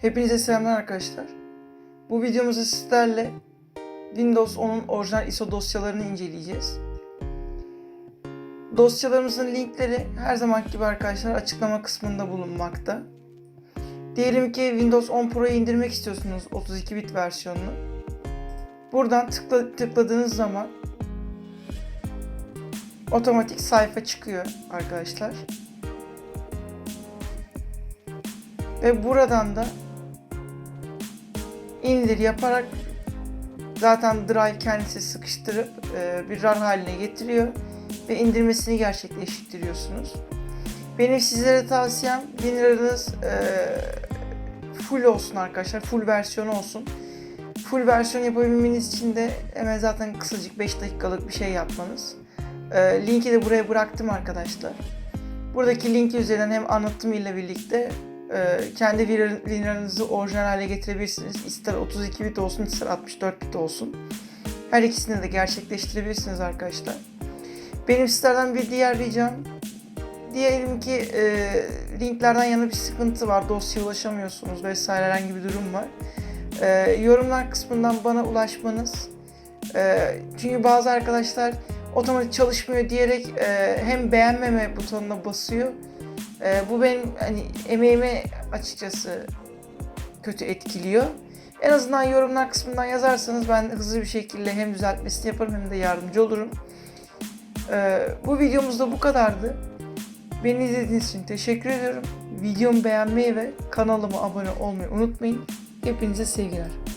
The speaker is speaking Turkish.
Hepinize selamlar arkadaşlar. Bu videomuzda sizlerle Windows 10'un orijinal ISO dosyalarını inceleyeceğiz. Dosyalarımızın linkleri her zamanki gibi arkadaşlar açıklama kısmında bulunmakta. Diyelim ki Windows 10 Pro'yu indirmek istiyorsunuz 32 bit versiyonunu. Buradan tıkla, tıkladığınız zaman otomatik sayfa çıkıyor arkadaşlar. Ve buradan da indir yaparak zaten Drive kendisi sıkıştırıp e, bir RAR haline getiriyor ve indirmesini gerçekleştiriyorsunuz. Benim sizlere tavsiyem WinRAR'ınız e, full olsun arkadaşlar. Full versiyonu olsun. Full versiyon yapabilmeniz için de hemen zaten kısacık 5 dakikalık bir şey yapmanız. E, linki de buraya bıraktım arkadaşlar. Buradaki linki üzerinden hem anlatım ile birlikte kendi WinRAR'ınızı orijinal hale getirebilirsiniz. İster 32 bit olsun ister 64 bit olsun. Her ikisini de gerçekleştirebilirsiniz arkadaşlar. Benim sizlerden bir diğer ricam diyelim ki e, linklerden yana bir sıkıntı var, dosyaya ulaşamıyorsunuz vesaire herhangi bir durum var. E, yorumlar kısmından bana ulaşmanız. E, çünkü bazı arkadaşlar otomatik çalışmıyor diyerek e, hem beğenmeme butonuna basıyor. E, bu benim hani emeğimi açıkçası kötü etkiliyor. En azından yorumlar kısmından yazarsanız ben hızlı bir şekilde hem düzeltmesini yaparım hem de yardımcı olurum. E, bu videomuz da bu kadardı. Beni izlediğiniz için teşekkür ediyorum. Videomu beğenmeyi ve kanalıma abone olmayı unutmayın. Hepinize sevgiler.